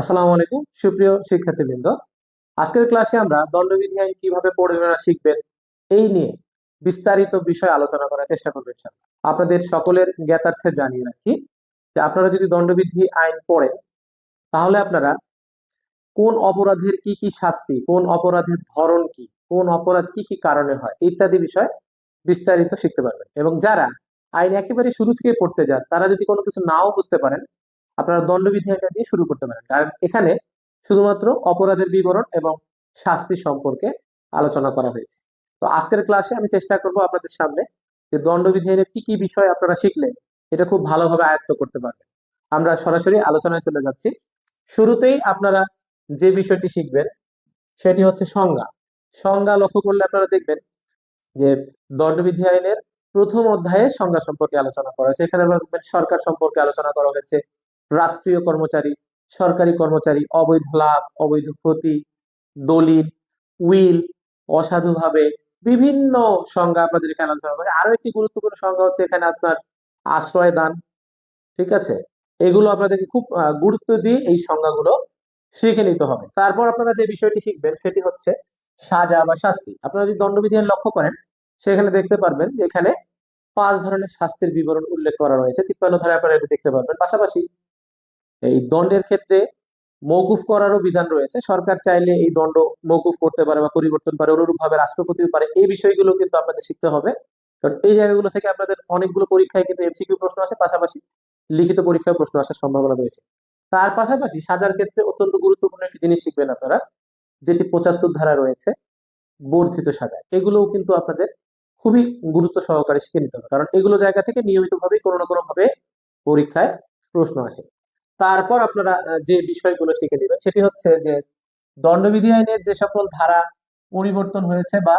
আসসালামু আলাইকুম, সুপ্রিয় শিক্ষার্থীবৃন্দ। আজকের ক্লাসে আমরা দণ্ডবিধি আইন কীভাবে আর শিখবেন, এই নিয়ে বিস্তারিত বিষয় আলোচনা করার চেষ্টা করবেন আপনাদের সকলের জ্ঞাতার্থে জানিয়ে রাখি যে আপনারা যদি দণ্ডবিধি আইন পড়েন, তাহলে আপনারা কোন অপরাধের কি কি শাস্তি, কোন অপরাধের ধরন কি, কোন অপরাধ কি কি কারণে হয়, ইত্যাদি বিষয় বিস্তারিত শিখতে পারবেন। এবং যারা আইন একেবারে শুরু থেকে পড়তে যান, তারা যদি কোনো কিছু নাও বুঝতে পারেন আপনারা দণ্ডবিধি আইনটা দিয়ে শুরু করতে পারেন। কারণ এখানে শুধুমাত্র অপরাধের বিবরণ এবং শাস্তি সম্পর্কে আলোচনা করা হয়েছে। তো আজকের ক্লাসে আমি চেষ্টা করব আপনাদের সামনে যে দণ্ডবিধি আইনের কি কি বিষয় আপনারা শিখলে এটা খুব ভালোভাবে আয়ত্ত করতে পারবেন। আমরা সরাসরি আলোচনায় চলে যাচ্ছি। শুরুতেই আপনারা যে বিষয়টি শিখবেন সেটি হচ্ছে সংজ্ঞা। সংজ্ঞা লক্ষ্য করলে আপনারা দেখবেন যে দণ্ডবিধি আইনের প্রথম অধ্যায়ে সংজ্ঞা সম্পর্কে আলোচনা করা হয়েছে। এখানে সরকার সম্পর্কে আলোচনা করা হয়েছে। রাষ্ট্রীয় কর্মচারী, সরকারি কর্মচারী, অবৈধ লাভ, অবৈধ ক্ষতি, দলিল, উইল, অসাধুভাবে বিভিন্ন সংজ্ঞা আপনাদের এখানে আলোচনা করে আরও একটি গুরুত্বপূর্ণ সংজ্ঞা হচ্ছে এখানে আপনার আশ্রয় দান ঠিক আছে? এগুলো আপনাদেরকে খুব গুরুত্ব দিয়ে এই সংজ্ঞাগুলো শিখে নিতে হবে। তারপর আপনারা যে বিষয়টি শিখবেন সেটি হচ্ছে সাজা বা শাস্তি। আপনারা যদি দণ্ডবিধি লক্ষ্য করেন, সেখানে দেখতে পারবেন যে এখানে পাঁচ ধরনের শাস্তির বিবরণ উল্লেখ করা রয়েছে। তিপ্পান্ন ধারা আপনারা দেখতে পারবেন। পাশাপাশি এই দণ্ডের ক্ষেত্রে মৌকুফ করারও বিধান রয়েছে। সরকার চাইলে এই দণ্ড মৌকুফ করতে পারে বা পরিবর্তন পারে অনুরূপ ভাবে রাষ্ট্রপতিও পারে। এই বিষয়গুলো কিন্তু আপনাদের শিখতে হবে। কারণ এই জায়গাগুলো থেকে আপনাদের অনেকগুলো পরীক্ষায় কিন্তু এমসিকিউ প্রশ্ন আসে, পাশাপাশি লিখিত পরীক্ষায় প্রশ্ন আসার সম্ভাবনা রয়েছে। তার পাশাপাশি সাজার ক্ষেত্রে অত্যন্ত গুরুত্বপূর্ণ একটি জিনিস শিখবেন আপনারা, যেটি পঁচাত্তর ধারা রয়েছে, বর্ধিত সাজা। এগুলোও কিন্তু আপনাদের খুবই গুরুত্ব সহকারে শিখে নিতে হবে। কারণ এগুলো জায়গা থেকে নিয়মিতভাবে কোনো না কোনো ভাবে পরীক্ষায় প্রশ্ন আসে। তারপর আপনারা যে বিষয়গুলো শিখে নেবেন, সেটি হচ্ছে যে দণ্ডবিধি আইনের যে সকল ধারা পরিবর্তন হয়েছে বা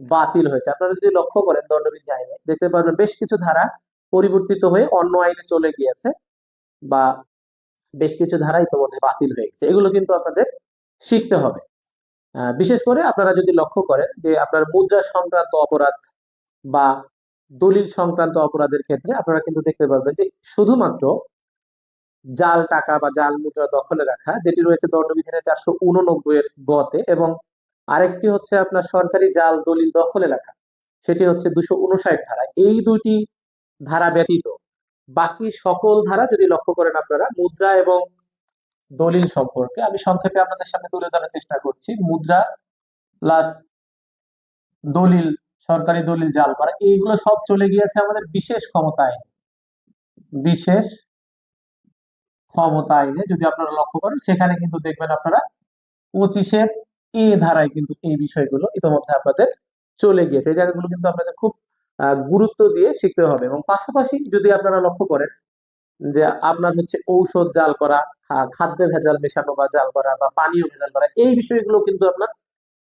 বাতিল হয়েছে, আপনারা যদি লক্ষ্য করেন দণ্ডবিধি আইনে, দেখতে পারবেন বেশ কিছু ধারা পরিবর্তিত হয়ে অন্য আইনে চলে গিয়েছে বা বেশ কিছু ধারা ইতিমধ্যে বাতিল হয়ে গেছে। এগুলো কিন্তু আপনাদের শিখতে হবে। বিশেষ করে আপনারা যদি লক্ষ্য করেন যে আপনার মুদ্রা সংক্রান্ত অপরাধ বা দলিল সংক্রান্ত অপরাধের ক্ষেত্রে আপনারা কিন্তু দেখতে পারবেন যে শুধুমাত্র জাল টাকা বা জাল মুদ্রা দখলে রাখা, যেটি রয়েছে দণ্ডবিধানের চারশো উননব্বই এর গতে, এবং আরেকটি হচ্ছে আপনার সরকারি জাল দলিল দখলে রাখা, সেটি হচ্ছে দুশো উনষাট ধারা। এই দুইটি ধারা ব্যতীত বাকি সকল ধারা যদি লক্ষ্য করেন আপনারা, মুদ্রা এবং দলিল সম্পর্কে, আমি সংক্ষেপে আপনাদের সামনে তুলে ধরার চেষ্টা করছি। মুদ্রা প্লাস দলিল, সরকারি দলিল জাল করা, এইগুলো সব চলে গিয়েছে আমাদের বিশেষ ক্ষমতায়। বিশেষ ক্ষমতা আইনে যদি আপনারা লক্ষ্য করেন, সেখানে কিন্তু দেখবেন আপনারা পঁচিশের এ ধারায় কিন্তু এই বিষয়গুলো ইতিমধ্যে আপনাদের চলে গিয়েছে। এই জায়গাগুলো কিন্তু আপনাদের খুব গুরুত্ব দিয়ে শিখতে হবে এবং পাশাপাশি যদি আপনারা লক্ষ্য করেন যে আপনার হচ্ছে ঔষধ জাল করা খাদ্যে ভেজাল মেশানো বা জাল করা বা পানীয় ভেজাল করা, এই বিষয়গুলো কিন্তু আপনার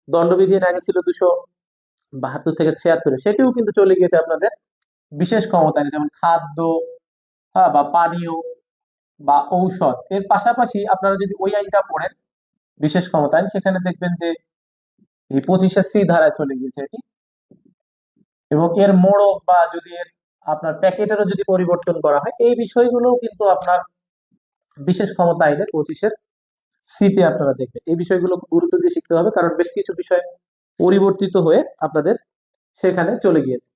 দণ্ডবিধি আগে ছিল দুশো বাহাত্তর থেকে ছিয়াত্তরে সেটিও কিন্তু চলে গিয়েছে আপনাদের বিশেষ ক্ষমতা যেমন খাদ্য হ্যাঁ বা পানীয় বা ঔষধ। এর পাশাপাশি আপনারা যদি ওই আইনটা পড়েন, বিশেষ ক্ষমতা আইন, সেখানে দেখবেন যে এই পঁচিশে সি ধারায় চলে গিয়েছে এটি। এবং এর মোড়ক বা যদি এর আপনার প্যাকেটেরও যদি পরিবর্তন করা হয়, এই বিষয়গুলোও কিন্তু আপনার বিশেষ ক্ষমতা আইনের পঁচিশের সিতে আপনারা দেখবেন। এই বিষয়গুলো গুরুত্ব দিয়ে শিখতে হবে, কারণ বেশ কিছু বিষয় পরিবর্তিত হয়ে আপনাদের সেখানে চলে গিয়েছে।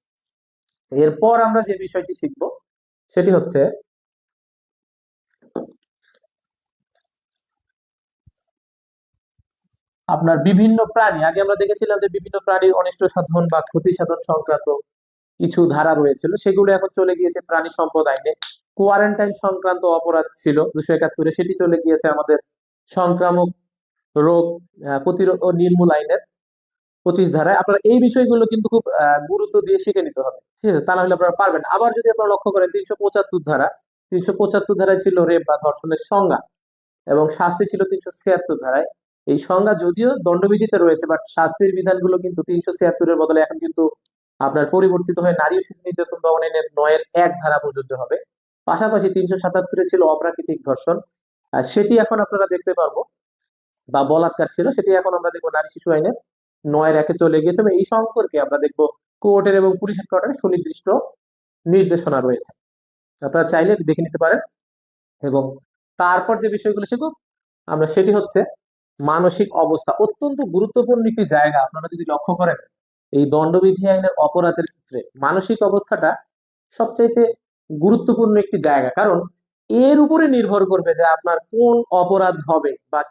এরপর আমরা যে বিষয়টি শিখব, সেটি হচ্ছে আপনার বিভিন্ন প্রাণী, আগে আমরা দেখেছিলাম যে বিভিন্ন প্রাণীর অনিষ্ট সাধন বা ক্ষতি সাধন সংক্রান্ত কিছু ধারা রয়েছিল, সেগুলো এখন চলে গিয়েছে প্রাণী সম্পদ আইনে কোয়ারেন্টাইন সংক্রান্ত অপরাধ ছিল দুশো একাত্তরে, সেটি চলে গিয়েছে আমাদের সংক্রামক রোগ প্রতিরোধ ও নির্মূল আইনের পঁচিশ ধারায়। আপনারা এই বিষয়গুলো কিন্তু খুব গুরুত্ব দিয়ে শিখে নিতে হবে। ঠিক আছে? তা না হলে আপনারা পারবেন আবার যদি আপনারা লক্ষ্য করেন, তিনশো পঁচাত্তর ধারা, তিনশো পঁচাত্তর ধারায় ছিল রেপ বা ধর্ষণের সংজ্ঞা এবং শাস্তি ছিল তিনশো ছিয়াত্তর ধারায়। এই সংজ্ঞা যদিও দণ্ডবিধিতে রয়েছে বাট শাস্তির বিধানগুলো কিন্তু তিনশো ছিয়াত্তরের বদলে এখন কিন্তু আপনার পরিবর্তিত হয়ে নারী শিশু নির্যাতন দমন আইনের নয়ের এক ধারা প্রযোজ্য হবে। পাশাপাশি তিনশো সাতাত্তরে ছিল অপ্রাকৃতিক ধর্ষণ সেটি এখন আপনারা দেখতে পারব, বা বলাৎকার ছিল, সেটি এখন আমরা দেখব নারী শিশু আইনের নয়ের একে চলে গিয়েছে, এবং এই সম্পর্কে আমরা দেখব কোর্টের এবং পুলিশের কোর্টের সুনির্দিষ্ট নির্দেশনা রয়েছে। আপনারা চাইলে দেখে নিতে পারেন, এবং তারপর যে বিষয়গুলো শিখব আমরা সেটি হচ্ছে মানসিক অবস্থা অত্যন্ত গুরুত্বপূর্ণ একটি জায়গা। আপনারা যদি লক্ষ্য করেন, এই দণ্ডবিধি আইনের অপরাধের ক্ষেত্রে মানসিক অবস্থাটা সবচাইতে গুরুত্বপূর্ণ একটি জায়গা। কারণ এর উপরে নির্ভর করবে যে আপনার কোন অপরাধ হবে বা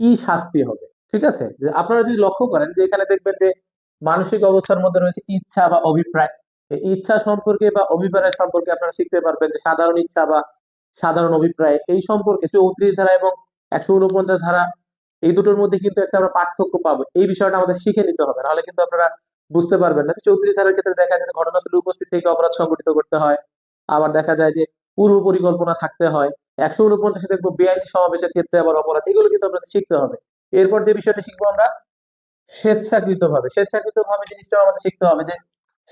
কি শাস্তি হবে। ঠিক আছে? আপনারা যদি লক্ষ্য করেন যে এখানে দেখবেন যে মানসিক অবস্থার মধ্যে রয়েছে ইচ্ছা বা অভিপ্রায়। ইচ্ছা সম্পর্কে বা অভিপ্রায় সম্পর্কে আপনারা শিখতে পারবেন যে সাধারণ ইচ্ছা বা সাধারণ অভিপ্রায়। এই সম্পর্কে চৌত্রিশ ধারা এবং একশো উনপঞ্চাশ ধারা এই দুটোর মধ্যে কিন্তু একটা আমরা পার্থক্য পাবো। এই বিষয়টা আমাদের শিখে নিতে হবে, নাহলে কিন্তু আপনারা বুঝতে পারবেন না। চৌধুরী ধারার ক্ষেত্রে দেখা যায় ঘটনাস্থলে উপস্থিত থেকে অপরাধ সংঘটিত করতে হয়। আবার দেখা যায় যে পূর্ব পরিকল্পনা থাকতে হয়। একশো উনপঞ্চাশে দেখব বেআইনি সমাবেশের ক্ষেত্রে আবার অপরাধ। এগুলো কিন্তু আপনাদের শিখতে হবে। এরপর যে বিষয়টা শিখব আমরা স্বেচ্ছাকৃত ভাবে স্বেচ্ছাকৃত ভাবে জিনিসটা আমাদের শিখতে হবে যে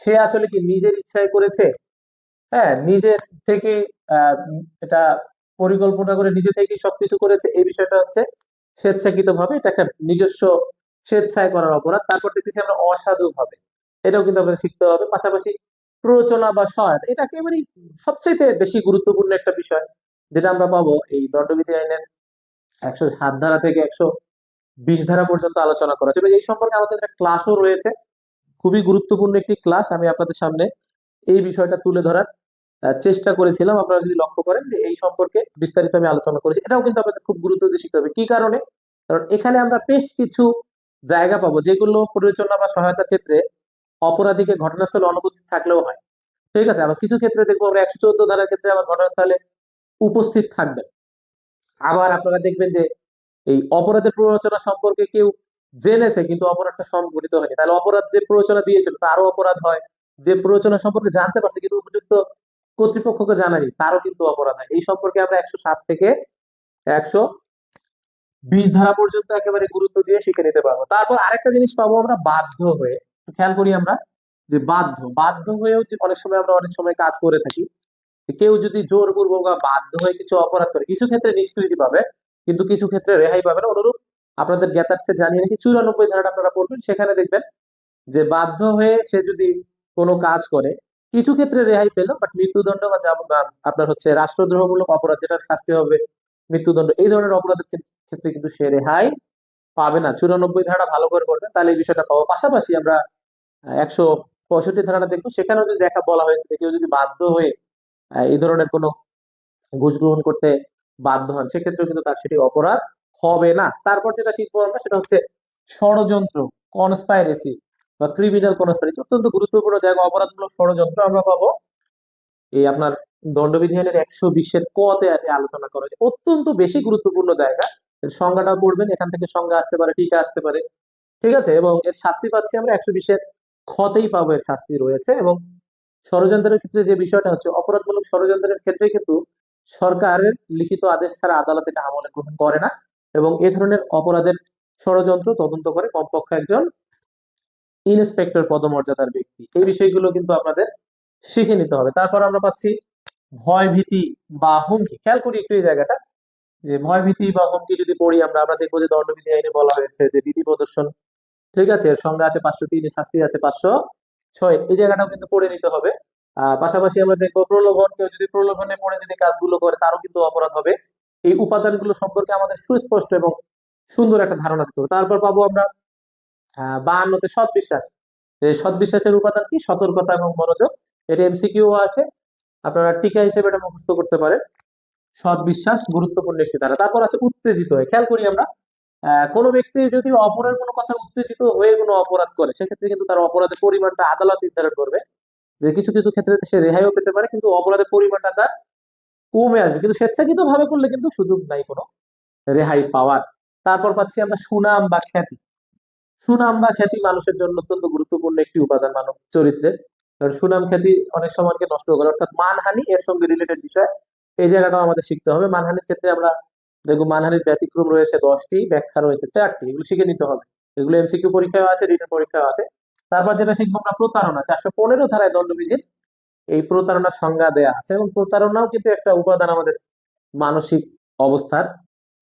সে আসলে কি নিজের ইচ্ছায় করেছে? হ্যাঁ নিজের থেকে এটা পরিকল্পনা করে নিজে থেকেই সবকিছু করেছে। এই বিষয়টা হচ্ছে স্বেচ্ছাকৃত ভাবে এটা একটা নিজস্ব স্বেচ্ছায় করার অপরাধ, তারপর দেখতেছি আমরা অসাধু ভাবে এটাও কিন্তু আমাদের শিখতে হবে। পাশাপাশি প্ররোচনা বা সহায়তা, এটা একেবারেই সবচেয়ে বেশি গুরুত্বপূর্ণ একটা বিষয় যেটা আমরা পাবো এই দণ্ডবিধি আইনের একশো সাত ধারা থেকে একশো বিশ ধারা পর্যন্ত আলোচনা করা এবং এই সম্পর্কে আমাদের একটা ক্লাসও রয়েছে। খুবই গুরুত্বপূর্ণ একটি ক্লাস আমি আপনাদের সামনে এই বিষয়টা তুলে ধরার চেষ্টা করেছিলাম, আপনারা যদি লক্ষ্য করেন যে এই সম্পর্কে বিস্তারিত আমি আলোচনা করেছি। এটাও কিন্তু আপনাদের খুব গুরুত্ব দিয়ে শিখতে হবে। কি কারণে? কারণ এখানে আমরা বেশ কিছু জায়গা পাবো, যেগুলো প্ররোচনা বা সহায়তার ক্ষেত্রে অপরাধীকে ঘটনাস্থলে অনুপস্থিত থাকলেও হয়। ঠিক আছে, আবার কিছু ক্ষেত্রে দেখব আমরা একশো চোদ্দ ধারার ক্ষেত্রে আবার ঘটনাস্থলে উপস্থিত থাকবেন। আবার আপনারা দেখবেন যে এই অপরাধের প্ররোচনা সম্পর্কে কেউ জেনেছে, কিন্তু অপরাধটা সংঘটিত হয়নি। তাহলে অপরাধ যে প্ররোচনা দিয়েছিল, তারও অপরাধ হয়। যে প্ররোচনা সম্পর্কে জানতে পারছে, কিন্তু উপযুক্ত কর্তৃপক্ষকে জানানি তারও কিন্তু অপরাধ হয় এই সম্পর্কে আমরা একশো সাত থেকে একশো বিশ ধারা পর্যন্ত একেবারে গুরুত্ব দিয়ে শিখে নিতে পারব। তারপর আরেকটা জিনিস পাবো আমরা, বাধ্য হয়ে। খেয়াল করি আমরা যে বাধ্য বাধ্য হয়েও অনেক সময় আমরা অনেক সময় কাজ করে থাকি কেউ যদি জোরপূর্বক বা বাধ্য হয়ে কিছু অপরাধ করে, কিছু ক্ষেত্রে নিষ্কৃতি পাবে, কিন্তু কিছু ক্ষেত্রে রেহাই পাবে না। অনুরূপ আপনাদের জ্ঞাতার্থে জানিয়ে রেখে, চুরানব্বই ধারাটা আপনারা পড়বেন, সেখানে দেখবেন যে বাধ্য হয়ে সে যদি কোনো কাজ করে কিছু ক্ষেত্রে রেহাই পেল বাট মৃত্যুদণ্ড বা আপনার হচ্ছে রাষ্ট্রদ্রোহমূলক অপরাধ, যেটার শাস্তি হবে মৃত্যুদণ্ড, এই ধরনের অপরাধের ক্ষেত্রে কিন্তু সে রেহাই পাবে না। চুরানব্বই ধারাটা ভালো করে পড়বেন, তাহলে এই বিষয়টা পাবো। পাশাপাশি আমরা একশো পঁয়ষট্টি ধারাটা দেখব, সেখানেও যদি দেখা বলা হয়েছে কেউ যদি বাধ্য হয়ে এই ধরনের কোনো ঘুষ গ্রহণ করতে বাধ্য হন, সেক্ষেত্রেও কিন্তু তার সেটি অপরাধ হবে না। তারপর যেটা শিখব আমরা, সেটা হচ্ছে ষড়যন্ত্র কনস্পাইরেসি বা ক্রিমিনাল কনস্পাইরেসি অত্যন্ত গুরুত্বপূর্ণ জায়গা অপরাধমূলক ষড়যন্ত্র আমরা পাবো। এই আপনার দণ্ডবিধি আইনের একশো বিশের কতে আলোচনা করা হয়েছে। অত্যন্ত বেশি গুরুত্বপূর্ণ জায়গা। এর সংজ্ঞাটা পড়বেন, এখান থেকে সংজ্ঞা আসতে পারে, টিকা আসতে পারে। ঠিক আছে? এবং এর শাস্তি পাচ্ছি আমরা একশো বিশের খতেই পাবো এর শাস্তি রয়েছে। এবং ষড়যন্ত্রের ক্ষেত্রে যে বিষয়টা হচ্ছে, অপরাধমূলক ষড়যন্ত্রের ক্ষেত্রে কিন্তু সরকারের লিখিত আদেশ ছাড়া আদালত এটা আমলে গ্রহণ করে না। এবং এ ধরনের অপরাধের ষড়যন্ত্র তদন্ত করে কমপক্ষে একজন ইন্সপেক্টর পদমর্যাদার ব্যক্তি। এই বিষয়গুলো কিন্তু আপনাদের শিখে নিতে হবে। তারপর আমরা পাচ্ছি ভয় ভীতি বা হুমকি। খেয়াল করি একটু এই জায়গাটা, যে ভয় ভীতি বা হুমকি যদি পড়ি, আমরা আমরা দেখব যে দণ্ডবিধি আইনে বলা হয়েছে যে বিধি প্রদর্শন, ঠিক আছে? এর সঙ্গে আছে পাঁচশো তিন শাস্তি আছে পাঁচশো ছয়। এই জায়গাটাও কিন্তু পড়ে নিতে হবে। পাশাপাশি আমরা দেখব প্রলোভন, কেউ যদি প্রলোভনে পড়ে, যদি কাজগুলো করে, তারও কিন্তু অপরাধ হবে। এই উপাদানগুলো সম্পর্কে আমাদের সুস্পষ্ট এবং সুন্দর একটা ধারণা থাকতে হবে। তারপর পাবো আমরা বাহান্নতে সৎ বিশ্বাস সৎ বিশ্বাসের উপাদান কি? সতর্কতা এবং মনোযোগ। এটা এমসিকিউ আছে। আপনারা টিকা হিসেবে এটা মুখস্থ করতে পারেন। সৎ বিশ্বাস গুরুত্বপূর্ণ একটি ধারা। তারপর আছে উত্তেজিত। হয়ে খেয়াল করি আমরা কোনো ব্যক্তি যদি অপরের কোনো কথা উত্তেজিত হয়ে কোনো অপরাধ করে, সেক্ষেত্রে কিন্তু তার অপরাধের পরিমাণটা আদালত নির্ধারণ করবে যে কিছু কিছু ক্ষেত্রে সে রেহাইও পেতে পারে, কিন্তু অপরাধের পরিমাণটা তার কমে আসবে। কিন্তু স্বেচ্ছাকৃত ভাবে করলে কিন্তু সুযোগ নাই কোনো রেহাই পাওয়ার। তারপর পাচ্ছি আমরা সুনাম বা খ্যাতি। সুনাম বা খ্যাতি মানুষের জন্য অত্যন্ত গুরুত্বপূর্ণ একটি উপাদান মানব চরিত্রের। কারণ সুনাম, খ্যাতি অনেক সময়কে নষ্ট করে। অর্থাৎ মানহানি এর সঙ্গে রিলেটেড বিষয়। এই জায়গাটাও আমাদের শিখতে হবে। মানহানির ক্ষেত্রে আমরা দেখব মানহানির ব্যতিক্রম রয়েছে দশটি, ব্যাখ্যা রয়েছে চারটি। এগুলো শিখে নিতে হবে। এগুলো এমসিকিউ পরীক্ষায় আছে রিটেন পরীক্ষায় আছে। তারপর যেটা শিখব আমরা প্রতারণা। চারশো পনেরো ধারায় দণ্ডবিধির এই প্রতারণার সংজ্ঞা দেয়া আছে এবং প্রতারণাও কিন্তু একটা উপাদান আমাদের মানসিক অবস্থার।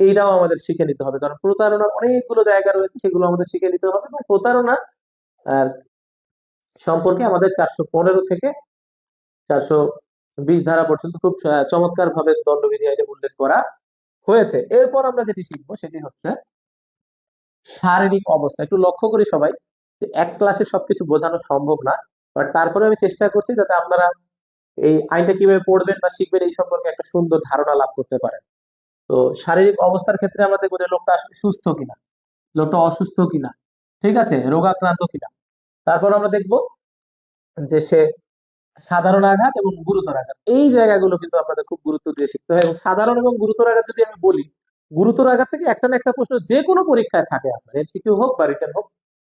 এইটাও আমাদের শিখে নিতে হবে। কারণ প্রতারণার অনেকগুলো জায়গা রয়েছে সেগুলো আমাদের শিখে নিতে হবে এবং প্রতারণা আহ, সম্পর্কে আমাদের চারশো পনেরো থেকে চারশো বিশ ধারা পর্যন্ত খুব চমৎকার ভাবে দণ্ডবিধি আইনে উল্লেখ করা হয়েছে। এরপর আমরা যেটি শিখব সেটি হচ্ছে শারীরিক অবস্থা। একটু লক্ষ্য করি সবাই যে এক ক্লাসে সবকিছু বোঝানো সম্ভব না বাট তারপরে আমি চেষ্টা করছি যাতে আপনারা এই আইনটা কীভাবে পড়বেন বা শিখবেন এই সম্পর্কে একটা সুন্দর ধারণা লাভ করতে পারেন। তো শারীরিক অবস্থার ক্ষেত্রে আমরা দেখব যে লোকটা সুস্থ কিনা, লোকটা অসুস্থ কিনা, ঠিক আছে? রোগাক্রান্ত কিনা। তারপর আমরা দেখব যে সে সাধারণ আঘাত এবং গুরুতর আঘাত। এই জায়গাগুলো কিন্তু আপনাদের খুব গুরুত্ব দিয়ে শিখতে হয়। এবং সাধারণ এবং গুরুতর আঘাত যদি আমি বলি, গুরুতর আঘাত থেকে একটা না একটা প্রশ্ন যে কোনো পরীক্ষায় থাকে আপনার। এমসিকিউ হোক বা রিটেন হোক,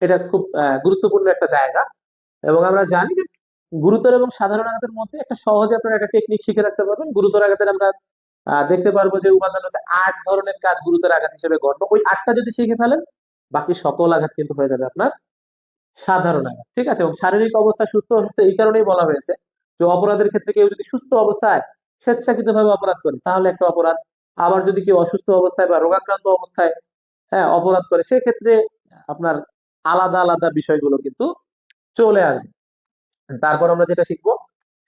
এটা খুব গুরুত্বপূর্ণ একটা জায়গা। এবং আমরা জানি যে গুরুতর এবং সাধারণ আঘাতের মধ্যে একটা সহজে আপনারা একটা টেকনিক শিখে রাখতে পারবেন। গুরুতর আঘাতের আমরা দেখতে পারব যে উপাদান হচ্ছে আট ধরনের কাজ গুরুতর আঘাত হিসেবে গণ্য। ওই আটটা যদি শিখে ফেলেন, বাকি সকল আঘাত কিন্তু হয়ে যাবে আপনার সাধারণ আঘাত, ঠিক আছে? এবং শারীরিক অবস্থা সুস্থ অসুস্থ এই কারণেই বলা হয়েছে যে অপরাধের ক্ষেত্রে কেউ যদি সুস্থ অবস্থায় স্বেচ্ছাকৃতভাবে অপরাধ করে, তাহলে একটা অপরাধ। আবার যদি কেউ অসুস্থ অবস্থায় বা রোগাক্রান্ত অবস্থায় হ্যাঁ অপরাধ করে, সেক্ষেত্রে আপনার আলাদা আলাদা বিষয়গুলো কিন্তু চলে আসবে। তারপর আমরা যেটা শিখব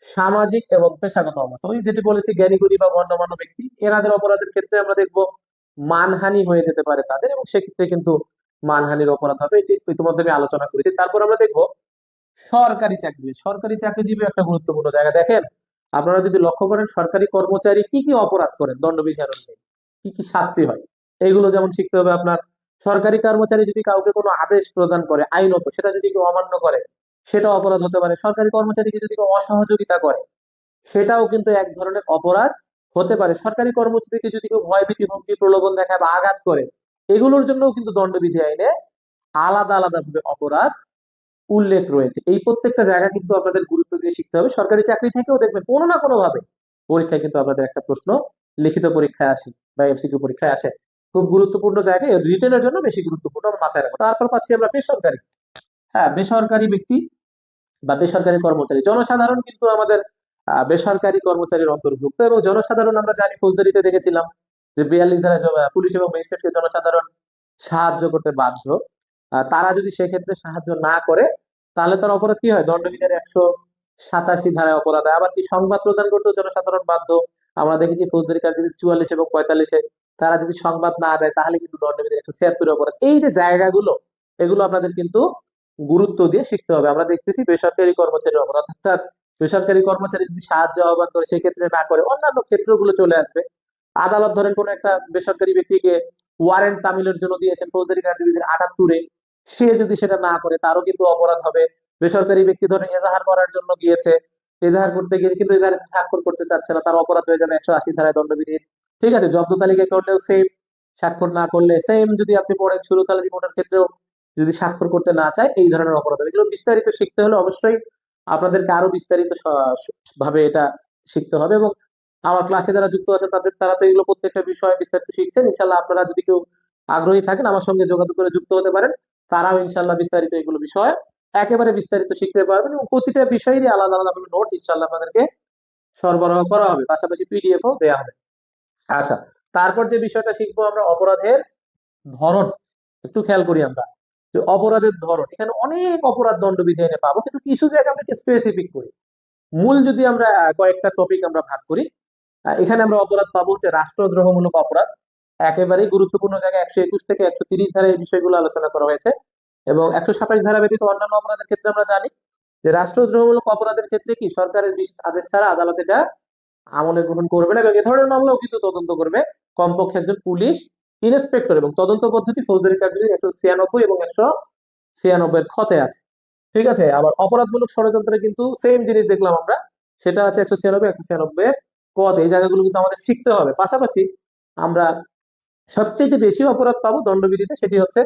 সামাজিক এবং পেশাগত অবস্থা। ওই যেটি বলেছি জ্ঞানীগুণী বা গণ্যমান্য ব্যক্তি, এনাদের অপরাধের ক্ষেত্রে আমরা দেখব মানহানি হয়ে যেতে পারে তাদের এবং সেক্ষেত্রে কিন্তু মানহানির অপরাধ হবে। এটি ইতিমধ্যে আমি আলোচনা করেছি। তারপর আমরা দেখব সরকারি চাকরি। সরকারি চাকরিজীবী একটা গুরুত্বপূর্ণ জায়গা। দেখেন, আপনারা যদি লক্ষ্য করেন, সরকারি কর্মচারী কি কি অপরাধ করেন? দণ্ডবিধান অনুযায়ী কি কি শাস্তি হয়? এইগুলো যেমন শিখতে হবে আপনার। সরকারি কর্মচারী যদি কাউকে কোনো আদেশ প্রদান করে, আইনত, সেটা যদি কেউ অমান্য করে সেটা অপরাধ হতে পারে। সরকারি কর্মচারীকে যদি কেউ অসহযোগিতা করে, সেটাও কিন্তু এক ধরনের অপরাধ হতে পারে। সরকারি কর্মচারীকে যদি কেউ ভয়ভীতি, হুমকি, প্রলোভন দেখায় বা আঘাত করে, এগুলোর জন্যও কিন্তু দণ্ডবিধি আইনে আলাদা আলাদা ভাবে অপরাধ উল্লেখ রয়েছে। এই প্রত্যেকটা জায়গা কিন্তু আপনাদের গুরুত্ব দিয়ে শিখতে হবে। সরকারি চাকরি থেকেও দেখবেন কোনো না কোনো ভাবে পরীক্ষায় কিন্তু আপনাদের একটা প্রশ্ন লিখিত পরীক্ষায় আসে বা এমসিকিউ পরীক্ষায় আসে। খুব গুরুত্বপূর্ণ জায়গায় রিটেনের জন্য বেশি গুরুত্বপূর্ণ মাথায় রাখব তারপর পাচ্ছি আমরা বেসরকারি। হ্যাঁ বেসরকারি ব্যক্তি বা বেসরকারি কর্মচারী। জনসাধারণ কিন্তু আমাদের বেসরকারি কর্মচারীর অন্তর্ভুক্ত এবং জনসাধারণ আমরা জানি ফৌজদারিতে দেখেছিলাম যে বিয়াল্লিশ ধারা পুলিশ এবং ম্যাজিস্ট্রেটকে জনসাধারণ সাহায্য করতে বাধ্য। তারা যদি সেক্ষেত্রে সাহায্য না করে, তাহলে তার অপরাধ কি হয়? দণ্ডবিধান একশো সাতাশি ধারায় অপরাধ আবার কি সংবাদ প্রদান করতেও জনসাধারণ বাধ্য? আমরা দেখেছি ফৌজদারি কার্যবিধি চুয়াল্লিশ এবং পঁয়তাল্লিশে তারা যদি সংবাদ না দেয়, তাহলে কিন্তু দণ্ডবিধান একশো ছিয়াত্তর অপরাধ। এই যে জায়গাগুলো, এগুলো আপনাদের কিন্তু গুরুত্ব দিয়ে শিখতে হবে। আমরা দেখতেছি বেসরকারি কর্মচারীর অপরাধ, অর্থাৎ বেসরকারি কর্মচারী যদি সাহায্য আহ্বান করে, সেক্ষেত্রে না করে অন্যান্য ক্ষেত্রগুলো চলে আসবে। আদালত ধরেন কোন একটা বেসরকারি ব্যক্তিকে ওয়ারেন্ট তামিলের জন্য দিয়েছেন, ফৌজদারি কার্যবিধির আটাত্তরে। সে যদি সেটা না করে, তারও কিন্তু অপরাধ হবে। বেসরকারি ব্যক্তি ধরেন এজাহার করার জন্য গিয়েছে। এজাহার করতে গিয়ে কিন্তু এজাহার স্বাক্ষর করতে চাচ্ছে না, তার অপরাধ হয়ে যাবে একশো আশি ধারায় দণ্ডবিধির। ঠিক আছে, জব্দ তালিকা করলেও সেম স্বাক্ষর না করলে সেম যদি আপনি পড়েন শুরু তালা রিপোর্টের ক্ষেত্রেও যদি স্বাক্ষর করতে না চায়, এই ধরনের অপরাধ এগুলো বিস্তারিত শিখতে হলে অবশ্যই আপনাদেরকে আরও বিস্তারিত ভাবে এটা শিখতে হবে এবং আমার ক্লাসে যারা যুক্ত আছেন তাদের, তারা তো এগুলো প্রত্যেকটা বিষয়ে বিস্তারিত শিখছেন। ইনশাল্লাহ আপনারা যদি কেউ আগ্রহী থাকেন, আমার সঙ্গে যোগাযোগ করে যুক্ত হতে পারেন। তারাও ইনশাল্লাহ বিস্তারিত এগুলো বিষয়ে একেবারে বিস্তারিত শিখতে পারবেন এবং প্রতিটা বিষয়েরই আলাদা আলাদা নোট ইনশাল্লাহ আপনাদেরকে সরবরাহ করা হবে। পাশাপাশি পিডিএফও দেওয়া হবে। আচ্ছা তারপর যে বিষয়টা শিখব আমরা, অপরাধের ধরন। একটু খেয়াল করি আমরা। যে অপরাধের ধরন। এখানে অনেক অপরাধ দণ্ডবিধি আইনে পাবো, কিন্তু কিছু জায়গা আমরা স্পেসিফিক করি। মূল যদি আমরা কয়েকটা টপিক আমরা ভাগ করি এখানে আমরা অপরাধ পাবো হচ্ছে রাষ্ট্রদ্রোহমূলক অপরাধ। একেবারেই গুরুত্বপূর্ণ জায়গায় একশো একুশ থেকে একশো তিরিশ ধারায় এই বিষয়গুলো আলোচনা করা হয়েছে এবং একশো সাতাশ ধারা ব্যতীত অন্যান্য অপরাধের ক্ষেত্রে আমরা জানি যে রাষ্ট্রদ্রোহমূলক অপরাধের ক্ষেত্রে কি সরকারের বিশেষ আদেশ ছাড়া আদালত এটা আমলে গ্রহণ করবে না এবং এ ধরনের মামলাও কিন্তু তদন্ত করবে। কমপক্ষে একজন পুলিশ ইন্সপেক্টর এবং তদন্ত পদ্ধতি ফৌজদারি কার্যবিধি একশো ছিয়ানব্বই এবং একশো ছিয়ানব্বই এর খতে আছে। ঠিক আছে? আবার অপরাধমূলক ষড়যন্ত্রে কিন্তু সেম জিনিস দেখলাম আমরা। সেটা আছে একশো ছিয়ানব্বই একশো ছিয়ানব্বই কত এই জায়গাগুলো কিন্তু আমাদের শিখতে হবে। পাশাপাশি আমরা সবচেয়ে বেশি অপরাধ পাবো দণ্ডবিধিতে সেটি হচ্ছে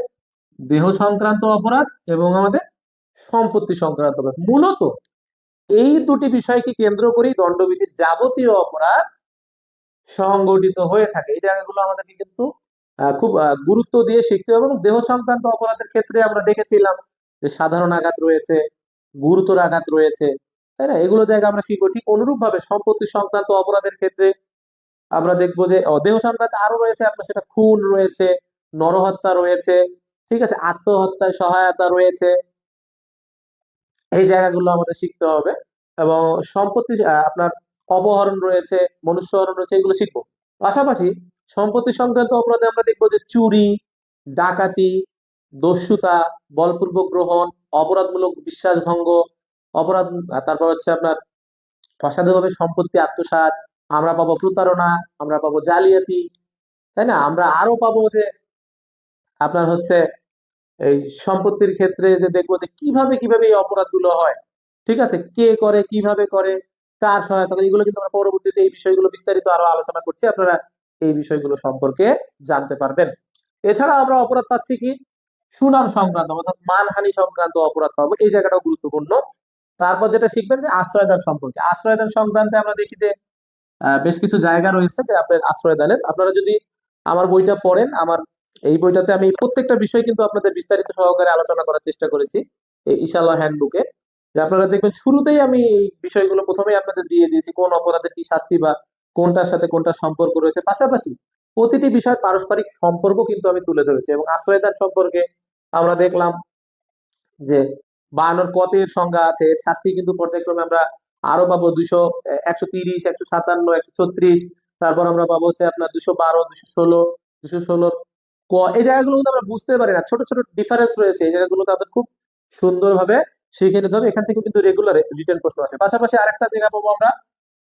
দেহ সংক্রান্ত অপরাধ এবং আমাদের সম্পত্তি সংক্রান্ত অপরাধ। মূলত এই দুটি বিষয়কে কেন্দ্র করেই দণ্ডবিধির যাবতীয় অপরাধ সংগঠিত হয়ে থাকে। এই জায়গাগুলো আমাদেরকে কিন্তু খুব গুরুত্ব দিয়ে শিখতে হবে এবং দেহ সংক্রান্ত অপরাধের ক্ষেত্রে আমরা দেখেছিলাম যে সাধারণ আঘাত রয়েছে, গুরুতর আঘাত রয়েছে, তাই না? এগুলো জায়গা আমরা শিখব। ঠিক অনুরূপ ভাবে সম্পত্তি সংক্রান্ত অপরাধের ক্ষেত্রে আমরা দেখব যে দেহ সংক্রান্ত আরও রয়েছে, আপনার সেটা খুন রয়েছে, নরহত্যা রয়েছে, ঠিক আছে? আত্মহত্যায় সহায়তা রয়েছে। এই জায়গাগুলো আমাদের শিখতে হবে এবং সম্পত্তি আপনার অপহরণ রয়েছে মনুষ্যহরণ রয়েছে, এগুলো শিখব। পাশাপাশি সম্পত্তি সংক্রান্ত অপরাধে আমরা দেখব যে চুরি, ডাকাতি, দস্যুতা, বলপূর্বক গ্রহণ, অপরাধমূলক বিশ্বাসভঙ্গ, অপরাধ তারপর হচ্ছে আপনার অসাধুভাবে সম্পত্তি আত্মসাৎ, আমরা পাবো প্রতারণা, আমরা পাবো জালিয়াতি, তাই না? আমরা আরও পাবো যে আপনার হচ্ছে এই সম্পত্তির ক্ষেত্রে যে দেখব যে কীভাবে কীভাবে এই অপরাধগুলো হয়, ঠিক আছে? কে করে, কীভাবে করে, কার সহায়তা এগুলো কিন্তু আমরা পরবর্তীতে এই বিষয়গুলো বিস্তারিত আরও আলোচনা করছি। আপনারা এই বিষয়গুলো সম্পর্কে জানতে পারবেন। এছাড়া আমরা অপরাধ পাচ্ছি কি? সুনাম সংক্রান্ত, অর্থাৎ মানহানি সংক্রান্ত অপরাধ পাবো। এই জায়গাটাও গুরুত্বপূর্ণ। তারপর যেটা শিখবেন যে আশ্রয়দান সম্পর্কে। আশ্রয়দান সংক্রান্তে আমরা দেখি যে বেশ কিছু জায়গা রয়েছে যে আপনার আশ্রয়দানের। আপনারা যদি আমার বইটা পড়েন, আমার এই বইটাতে আমি প্রত্যেকটা বিষয় কিন্তু আপনাদের বিস্তারিত সহকারে আলোচনা করার চেষ্টা করেছি, এই ইশাল্লাহ হ্যান্ডবুকে যে আপনারা দেখবেন শুরুতেই আমি এই বিষয়গুলো প্রথমেই আপনাদের দিয়ে দিয়েছি, কোন অপরাধের কি শাস্তি বা কোনটার সাথে কোনটা সম্পর্ক রয়েছে, পাশাপাশি প্রতিটি বিষয় পারস্পরিক সম্পর্ক কিন্তু আমি তুলে ধরেছি এবং আশ্রয়দান সম্পর্কে আমরা দেখলাম যে বায়ান্নর কতের সংজ্ঞা আছে শাস্তি কিন্তু পর্যায়ক্রমে আমরা আরও পাবো দুশো, একশো তিরিশ, একশো সাতান্ন, একশো ছত্রিশ, তারপর আমরা পাবো হচ্ছে আপনার দুশো বারো, দুশো ষোলো, দুশো ষোলোর ক, এই জায়গাগুলো কিন্তু আমরা বুঝতে পারি না। ছোট ছোট ডিফারেন্স রয়েছে, এই জায়গাগুলো তাদের খুব সুন্দরভাবে শিখে নিতে হবে। এখান থেকে কিন্তু রেগুলার রিটার্ন প্রশ্ন আসে। পাশাপাশি আরেকটা জায়গা পাবো আমরা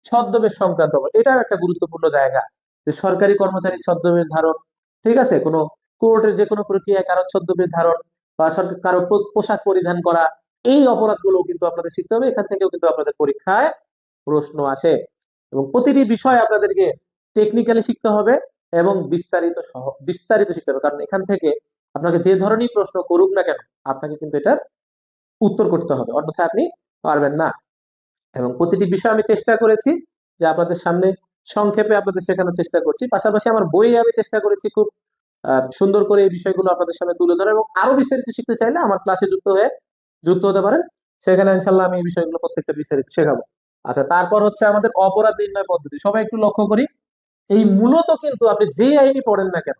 ছদ্মবেশ সংক্রান্ত। এটাও একটা গুরুত্বপূর্ণ জায়গা যে সরকারি কর্মচারী ছদ্মবেশ ধারণ, ঠিক আছে? কোনো কোর্টের যে কোনো প্রক্রিয়ায় কারও ছদ্মবেশ ধারণ বা সরকার কারও পোশাক পরিধান করা, এই অপরাধগুলো কিন্তু আপনাদের শিখতে হবে। এখান থেকেও কিন্তু আপনাদের পরীক্ষায় প্রশ্ন আসে। এবং প্রতিটি বিষয় আপনাদেরকে টেকনিক্যালি শিখতে হবে এবং বিস্তারিত সহ, বিস্তারিত শিখতে হবে। কারণ এখান থেকে আপনাকে যে ধরনের প্রশ্ন করুক না কেন, আপনাকে কিন্তু এটার উত্তর করতে হবে। অন্যথায় আপনি পারবেন না। এবং প্রতিটি বিষয় আমি চেষ্টা করেছি যে আপনাদের সামনে সংক্ষেপে আপনাদের শেখানোর চেষ্টা করছি। পাশাপাশি আমার বইয়ে আমি চেষ্টা করেছি খুব সুন্দর করে এই বিষয়গুলো আপনাদের সামনে তুলে ধরা এবং আরও বিস্তারিত শিখতে চাইলে আমার ক্লাসে যুক্ত হয়ে যুক্ত হতে পারেন। সেখানে ইনশাল্লাহ আমি এই বিষয়গুলো প্রত্যেকটা বিস্তারিত শেখাবো। আচ্ছা তারপর হচ্ছে আমাদের অপরাধ নির্ণয় পদ্ধতি। সবাই একটু লক্ষ্য করি, এই মূলত কিন্তু আপনি যে আইনি পড়েন না কেন,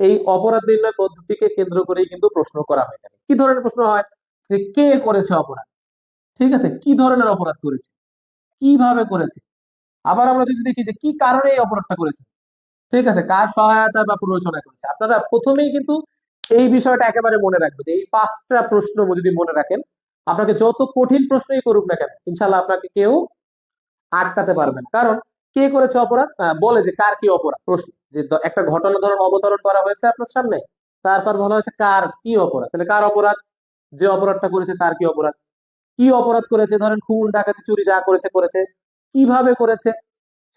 এই অপরাধ নির্ণয় পদ্ধতিকে কেন্দ্র করেই কিন্তু প্রশ্ন করা হয়ে থাকে কি ধরনের প্রশ্ন হয়? যে কে করেছে অপরাধ? ঠিক আছে? কি ধরনের অপরাধ করেছে? কীভাবে করেছে? আবার আমরা যদি দেখি যে কি কারণে এই অপরাধটা করেছে? ঠিক আছে? কার সহায়তা বা প্ররোচনা করেছে? আপনারা প্রথমেই কিন্তু এই বিষয়টা একেবারে মনে রাখবেন এই পাঁচটা প্রশ্ন যদি মনে রাখেন, আপনাকে যত কঠিন প্রশ্নই করুক না কেন ইনশাল্লাহ আপনাকে কেউ আটকাতে পারবেন কারণ কে করেছে অপরাধ? বলে যে কার কি অপরাধ? প্রশ্ন। যে একটা ঘটনা ধরুন, অবতরণ করা হয়েছে আপনার সামনে, তারপর বলা হয়েছে কার কি অপরাধ? তাহলে কার অপরাধ? যে অপরাধটা করেছে তার কি অপরাধ? কি অপরাধ করেছে? ধরেন খুন, ডাকাতি, চুরি যা করেছে করেছে। কীভাবে করেছে?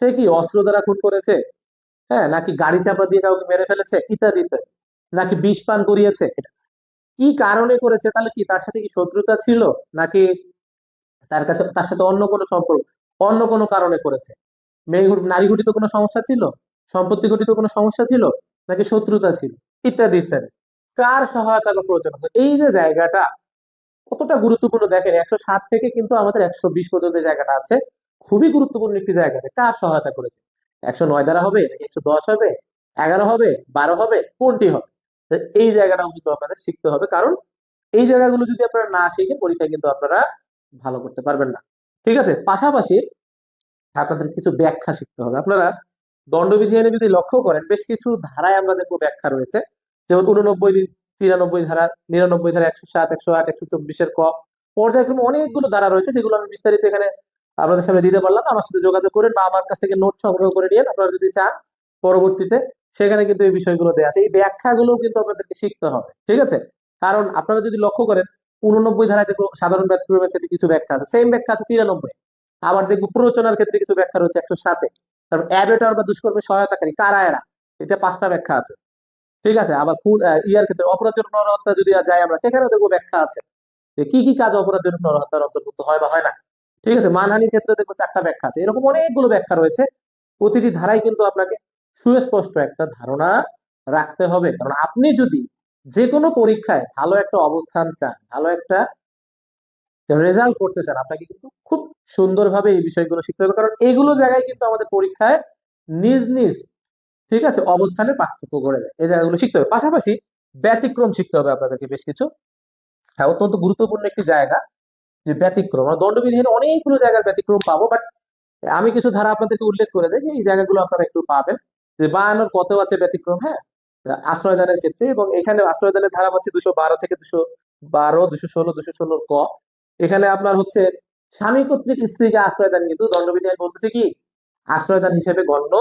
সে কি অস্ত্র দ্বারা খুন করেছে? হ্যাঁ নাকি গাড়ি চাপা দিয়ে কাউকে মেরে ফেলেছে? ইত্যাদি ইত্যাদি নাকি বিষ পান করিয়েছে? কি কারণে করেছে? তাহলে কি তার সাথে কি শত্রুতা ছিল? নাকি তার কাছে, তার সাথে অন্য কোনো সম্পর্ক, অন্য কোনো কারণে করেছে? মেয়ে নারী ঘটিত কোনো সমস্যা ছিল? সম্পত্তি ঘটিত কোনো সমস্যা ছিল? নাকি শত্রুতা ছিল? ইত্যাদি ইত্যাদি। কার সহায়তা প্রয়োজন? এই যে জায়গাটা কতটা গুরুত্বপূর্ণ দেখেন, একশো সাত থেকে কিন্তু আমাদের একশো বিশ পর্যন্ত জায়গাটা আছে, খুবই গুরুত্বপূর্ণ একটি জায়গা। কার সহায়তা করেছে? একশো নয় দ্বারা হবে, নাকি একশো দশ হবে, এগারো হবে, বারো হবে, কোনটি হবে? এই জায়গাটাও কিন্তু আপনাদের শিখতে হবে, কারণ এই জায়গাগুলো যদি আপনারা না শিখে পরীক্ষায় কিন্তু আপনারা ভালো করতে পারবেন না। ঠিক আছে? পাশাপাশি আপনাদের কিছু ব্যাখ্যা শিখতে হবে। আপনারা দণ্ডবিধি আইনে যদি লক্ষ্য করেন, বেশ কিছু ধারায় আমরা দেখব ব্যাখ্যা রয়েছে। যেমন উননব্বই তিরানব্বই ধারা, নিরানব্বই ধারা, একশো সাত, একশো আট, একশো চব্বিশের ক পর্যায়ক্রমে অনেকগুলো ধারা রয়েছে, যেগুলো আমি বিস্তারিত এখানে আপনাদের সামনে দিতে পারলাম আমার সাথে যোগাযোগ করেন বা আমার কাছ থেকে নোট সংগ্রহ করে নিয়ে আপনারা যদি চান, পরবর্তীতে সেখানে কিন্তু এই বিষয়গুলো দেওয়া আছে। এই ব্যাখ্যাগুলো কিন্তু আপনাদেরকে শিখতে হবে, ঠিক আছে? কারণ আপনারা যদি লক্ষ্য করেন, উননব্বই ধারায় দেখব সাধারণ ব্যতিক্রমের ক্ষেত্রে কিছু ব্যাখ্যা আছে। সেম ব্যাখ্যা আছে তিরানব্বই। আবার দেখব প্ররোচনার ক্ষেত্রে কিছু ব্যাখ্যা রয়েছে একশো সাতে। তারপর অ্যাবেটর বা দুষ্কর্মের সহায়তাকারী কারায়রা এটা পাঁচটা ব্যাখ্যা আছে। ঠিক আছে? আবার খুন ইয়ার ক্ষেত্রে অপরাধজনক নরহত্যা যদি যাই আমরা, সেখানেও দেখব ব্যাখ্যা আছে। যে কি কি কাজ অপরাধজনক নরহত্যার অন্তর্ভুক্ত হয় বা হয় না। ঠিক আছে? মানহানির ক্ষেত্রে দেখব চারটা ব্যাখ্যা আছে। এরকম অনেকগুলো ব্যাখ্যা রয়েছে। প্রতিটি ধারাই কিন্তু আপনাকে সুস্পষ্ট একটা ধারণা রাখতে হবে। কারণ আপনি যদি যে কোনো পরীক্ষায় ভালো একটা অবস্থান চান, ভালো একটা রেজাল্ট করতে চান, আপনাকে কিন্তু খুব সুন্দরভাবে এই বিষয়গুলো শিখতে হবে। কারণ এগুলো জায়গায় কিন্তু আমাদের পরীক্ষায় নিজ নিজ ঠিক আছে? অবস্থানের পার্থক্য করে দেয়। এই জায়গাগুলো শিখতে হবে। পাশাপাশি ব্যতিক্রম শিখতে হবে আপনাদেরকে বেশ কিছু। হ্যাঁ অত্যন্ত গুরুত্বপূর্ণ একটি জায়গা যে ব্যতিক্রম। আমরা অনেকগুলো জায়গার ব্যতিক্রম পাবো বাট আমি কিছু ধারা আপনাদেরকে উল্লেখ করে দেয় যে এই জায়গাগুলো আপনারা একটু পাবেন। যে বায়ান্নর কতেও আছে ব্যতিক্রম হ্যাঁ? আশ্রয়দানের ক্ষেত্রে এবং এখানে আশ্রয়দানের ধারা পাচ্ছি দুশো বারো থেকে দুশো বারো, দুশো ষোলো, দুশো ষোলোর ক। এখানে আপনার হচ্ছে স্বামী কর্তৃক স্ত্রীকে আশ্রয়দান কিন্তু দণ্ডবিধি আইন বলতেছে কি? আশ্রয়দান হিসেবে গণ্য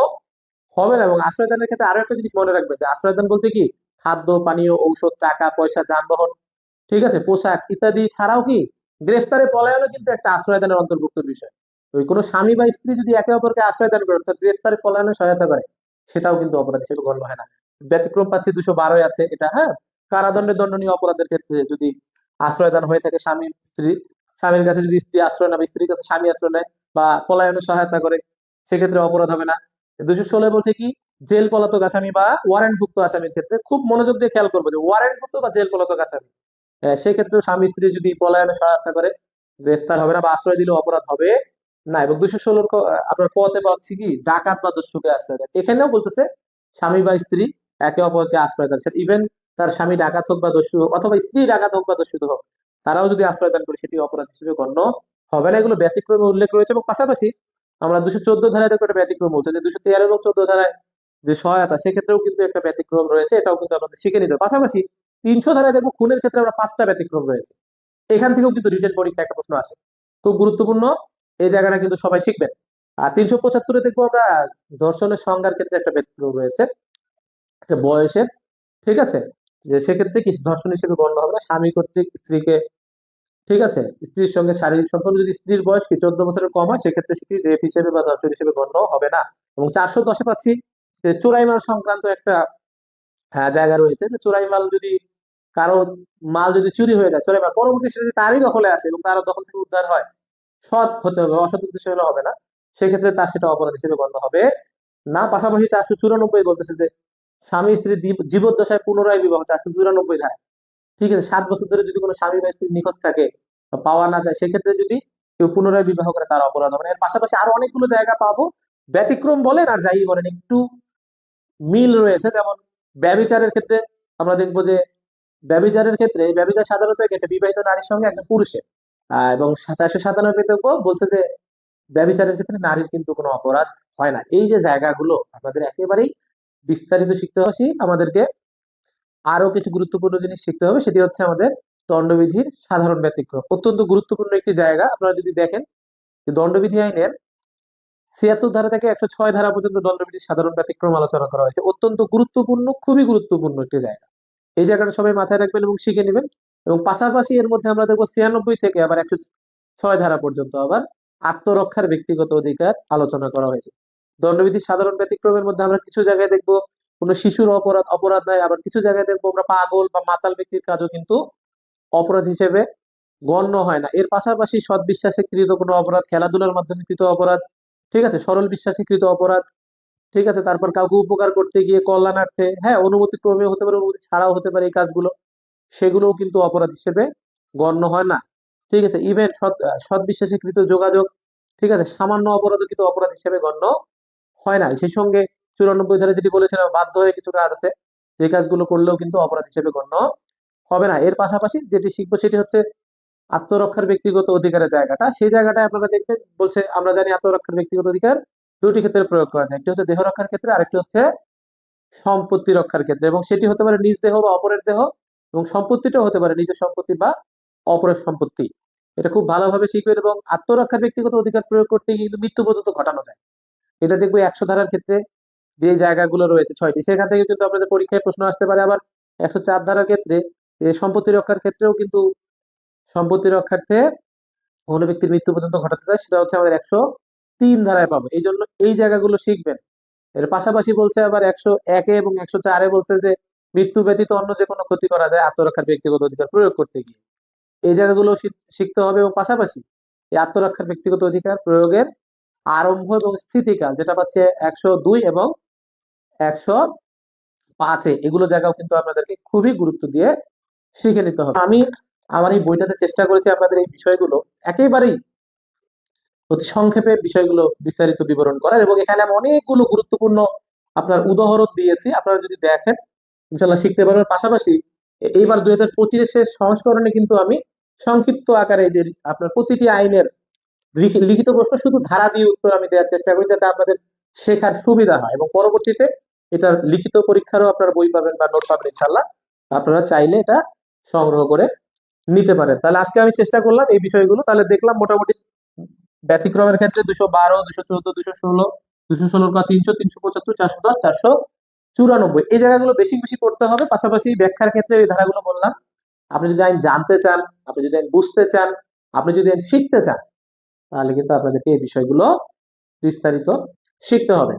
হবে না এবং আশ্রয়দানের ক্ষেত্রে আরও একটা জিনিস মনে রাখবেন যে আশ্রয়দান বলতে কি? খাদ্য পানীয় ঔষধ টাকা পয়সা যানবাহন ঠিক আছে? পোশাক ইত্যাদি ছাড়াও কি? গ্রেফতারে পলায়নও কিন্তু একটা আশ্রয়দানের অন্তর্ভুক্ত বিষয়। ওই কোনো স্বামী বা স্ত্রী যদি একে অপরকে আশ্রয়দান করে অর্থাৎ গ্রেফতারে পলায়নে সহায়তা করে সেটাও কিন্তু অপরাধ হিসেবে গণ্য হয় না। ব্যতিক্রম পাচ্ছি দুশো বারোই আছে এটা হ্যাঁ? কারাদণ্ডে দণ্ডনীয় অপরাধের ক্ষেত্রে যদি আশ্রয়দান হয়ে থাকে স্বামী স্ত্রী স্বামীর কাছে যদি স্ত্রী আশ্রয় নেয় বা স্ত্রীর কাছে স্বামী আশ্রয় নেয় বা পলায়নে সহায়তা করে সেক্ষেত্রে অপরাধ হবে না। দুশো ষোলো বলছে কি, জেল পলাতক আসামি বা ওয়ারেন্টভুক্ত আসামির ক্ষেত্রে খুব মনোযোগ দিয়ে খেয়াল করব যে ওয়ারেন্টভুক্ত বা জেল পলাতক আসামি। সেই স্বামী স্ত্রী যদি পলায়নে সহায়তা করে, গ্রেফতার হবে না বা আশ্রয় দিলেও অপরাধ হবে না। এবং দুশো ষোলোর আপনার পথে পাচ্ছি কি, ডাকাত বা দস্যুকে আশ্রয় দেয়। এখানেও বলতেছে, স্বামী বা স্ত্রী একে অপরকে আশ্রয় সেটা ইভেন তার স্বামী ডাকাত হোক বা দস্যু হোক, অথবা স্ত্রী ডাকাত হোক বা দস্যুত হোক, তারাও যদি আশ্রয় দান করে, সেটি অপরাধ হিসেবে গণ্য হবে না। এগুলো ব্যতিক্রমে উল্লেখ রয়েছে এবং পাশাপাশি আমরা দুশো চোদ্দ ধারায় দেখো একটা ব্যতিক্রম বলছে, যে দুশো তেরো এবং চোদ্দ ধারায় যে সহায়তা, সেক্ষেত্রেও কিন্তু একটা ব্যতিক্রম রয়েছে, এটাও কিন্তু আমাদের শিখে নিতে হবে। পাশাপাশি তিনশো ধারায় দেখব খুনের ক্ষেত্রে আমরা পাঁচটা ব্যতিক্রম রয়েছে। এখান থেকেও কিন্তু রিটেন পরীক্ষা একটা প্রশ্ন আসে। খুব গুরুত্বপূর্ণ, এই জায়গাটা কিন্তু সবাই শিখবেন। আর তিনশো পঁচাত্তরে দেখব আমরা ধর্ষণের সংজ্ঞার ক্ষেত্রে একটা ব্যতিক্রম রয়েছে, একটা বয়সের, ঠিক আছে? যে সেক্ষেত্রে কি ধর্ষণ হিসেবে গণ্য হবে না, স্বামী কর্তৃক স্ত্রীকে ঠিক আছে? স্ত্রীর সঙ্গে শারীরিক সম্পর্ক, যদি স্ত্রীর বয়স কি চোদ্দ বছরের কম হয়, সেক্ষেত্রে সেটি রেপ হিসেবে বা ধর্ষণ হিসেবে গণ্য হবে না। এবং চারশো দশে পাচ্ছি যে চোরাই মাল সংক্রান্ত একটা হ্যাঁ জায়গা রয়েছে যে চোরাই মাল যদি কারও মাল যদি চুরি হয়ে যায় চোরাই মাল পরবর্তী সেটা যদি তারই দখলে আসে এবং তার দখল থেকে উদ্ধার হয়, সৎ হতে হবে, অসৎ উদ্দেশ্য হলে হবে না। সেক্ষেত্রে তার সেটা অপরাধ হিসেবে গণ্য হবে না। পাশাপাশি চারশো চুরানব্বই বলতেছে যে স্বামী স্ত্রী জীবদ্দশায় পুনরায় বিবাহ, চারশো চুরানব্বই ধারা ঠিক আছে, সাত বছর ধরে যদি কোনো স্বামী বা স্ত্রী নিখোঁজ থাকে পাওয়া না যায়, সেক্ষেত্রে যদি কেউ পুনরায় বিবাহ করে, তার অপরাধ হবে এর পাশাপাশি আরও অনেকগুলো জায়গা পাবো। ব্যতিক্রম বলেন আর যাই বলেন, একটু মিল রয়েছে। যেমন ব্যবিচারের ক্ষেত্রে আমরা দেখব যে ব্যবিচারের ক্ষেত্রে ব্যভিচার সাধারণত একটা বিবাহিত নারীর সঙ্গে একটা পুরুষের। এবং চারশো সাতানব্বই বলছে যে ব্যভিচারের ক্ষেত্রে নারীর কিন্তু কোনো অপরাধ হয় না। এই যে জায়গাগুলো, আমাদের একেবারেই বিস্তারিত শিখতে হবে, আমাদেরকে আরও কিছু গুরুত্বপূর্ণ জিনিস শিখতে হবে, সেটি হচ্ছে আমাদের দণ্ডবিধির সাধারণ ব্যতিক্রম। অত্যন্ত গুরুত্বপূর্ণ একটি জায়গা, আপনারা যদি দেখেন যে দণ্ডবিধি আইনের ছিয়াত্তর ধারা থেকে একশো ছয় ধারা পর্যন্ত দণ্ডবিধির সাধারণ ব্যতিক্রম আলোচনা করা হয়েছে। অত্যন্ত গুরুত্বপূর্ণ, খুবই গুরুত্বপূর্ণ একটি জায়গা। এই জায়গাটা সবাই মাথায় রাখবেন এবং শিখে নেবেন। এবং পাশাপাশি এর মধ্যে আমরা দেখব ছিয়ানব্বই থেকে আবার একশো ছয় ধারা পর্যন্ত আবার আত্মরক্ষার ব্যক্তিগত অধিকার আলোচনা করা হয়েছে। দণ্ডবিধির সাধারণ ব্যতিক্রমের মধ্যে আমরা কিছু জায়গায় দেখব কোনো শিশুর অপরাধ অপরাধ নয় আবার কিছু জায়গায় দেখব আমরা পাগল বা মাতাল ব্যক্তির কাজও কিন্তু অপরাধ হিসেবে গণ্য হয় না। এর পাশাপাশি সৎ বিশ্বাসে কৃত কোনো অপরাধ, খেলাধুলার মাধ্যমে কৃত অপরাধ, ঠিক আছে? সরল বিশ্বাসে কৃত অপরাধ, ঠিক আছে? তারপর কাউকে উপকার করতে গিয়ে কল্যাণার্থে হ্যাঁ অনুমতি ক্রমে হতে পারে, অনুমতি ছাড়াও হতে পারে এই কাজগুলো। সেগুলোও কিন্তু অপরাধ হিসেবে গণ্য হয় না। ঠিক আছে? ইভেন সৎ সৎ বিশ্বাসে কৃত যোগাযোগ, ঠিক আছে? সামান্য অপরাধও কিন্তু অপরাধ হিসেবে গণ্য হয় না। সেই সঙ্গে চুরানব্বই ধারে যেটি বলেছিলাম বাধ্য হয়ে কিছু কাজ আছে। যে কাজগুলো করলেও কিন্তু অপরাধ হিসেবে গণ্য হবে না। এর পাশাপাশি যেটি শিখব সেটি হচ্ছে আত্মরক্ষার ব্যক্তিগত অধিকারের জায়গাটা। সেই জায়গাটায় আপনারা দেখবেন, বলছে, আমরা জানি আত্মরক্ষার ব্যক্তিগত অধিকার দুটি ক্ষেত্রে প্রয়োগ করা যায়। একটি হচ্ছে দেহ রক্ষার ক্ষেত্রে, আরেকটি হচ্ছে সম্পত্তি রক্ষার ক্ষেত্রে। এবং সেটি হতে পারে নিজ দেহ বা অপরের দেহ, এবং সম্পত্তিটাও হতে পারে নিজের সম্পত্তি বা অপরের সম্পত্তি। এটা খুব ভালোভাবে শিখবেন এবং আত্মরক্ষার ব্যক্তিগত অধিকার প্রয়োগ করতে কিন্তু মৃত্যু পর্যন্ত ঘটানো যায়। এটা দেখব একশো ধারার ক্ষেত্রে যে জায়গাগুলো রয়েছে ছয়টি, সেখান থেকে কিন্তু আপনাদের পরীক্ষায় প্রশ্ন আসতে পারে। আবার একশো চার ধারার ক্ষেত্রে সম্পত্তি রক্ষার ক্ষেত্রেও কিন্তু সম্পত্তি রক্ষার্থে কোনো ব্যক্তির মৃত্যু পর্যন্ত ঘটাতে যায় সেটা হচ্ছে আমাদের একশো তিন ধারায় পাবো। এই জন্য এই জায়গাগুলো শিখবেন। এর পাশাপাশি বলছে আবার একশো একে এবং একশো চারে বলছে যে, মৃত্যু ব্যতীত অন্য যে কোনো ক্ষতি করা যায় আত্মরক্ষার ব্যক্তিগত অধিকার প্রয়োগ করতে গিয়ে। এই জায়গাগুলো শিখ- শিখতে হবে এবং পাশাপাশি এই আত্মরক্ষার ব্যক্তিগত অধিকার প্রয়োগের আরম্ভ এবং স্থিতিকাল যেটা পাচ্ছে একশো দুই এবং একশো পাঁচে। এগুলো জায়গাও কিন্তু আপনাদেরকে খুবই গুরুত্ব দিয়ে শিখে নিতে হবে। আমি আমার এই বইটাতে চেষ্টা করেছি আপনাদের এই বিষয়গুলো একেবারেই অতি সংক্ষেপে বিষয়গুলো বিস্তারিত বিবরণ করার এবং এখানে আমি অনেকগুলো গুরুত্বপূর্ণ আপনার উদাহরণ দিয়েছি। আপনারা যদি দেখেন ইনশাল্লাহ শিখতে পারবেন। পাশাপাশি এইবার দুই হাজার পঁচিশের সংস্করণে কিন্তু আমি সংক্ষিপ্ত আকারে যে আপনার প্রতিটি আইনের লিখিত প্রশ্ন শুধু ধারা দিয়ে উত্তর আমি দেওয়ার চেষ্টা করি যাতে আপনাদের শেখার সুবিধা হয় এবং পরবর্তীতে এটার লিখিত পরীক্ষারও আপনারা বই পাবেন বা নোট পাবেন ইনশাল্লাহ আপনারা চাইলে এটা সংগ্রহ করে নিতে পারেন। তাহলে আজকে আমি চেষ্টা করলাম এই বিষয়গুলো। তাহলে দেখলাম মোটামুটি ব্যতিক্রমের ক্ষেত্রে দুশো বারো, দুশো চোদ্দ, দুশো ষোলো, দুশো ষোলোর পর তিনশো তিনশো পঁচাত্তর, চারশো দশ, চারশো চুরানব্বই। এই জায়গাগুলো বেশি বেশি পড়তে হবে। পাশাপাশি ব্যাখ্যার ক্ষেত্রে এই ধারাগুলো বললাম। আপনি যদি আইন জানতে চান, আপনি যদি আইন বুঝতে চান, আপনি যদি আইন শিখতে চান তাহলে কিন্তু আপনাদেরকে এই বিষয়গুলো বিস্তারিত শিখতে হবে।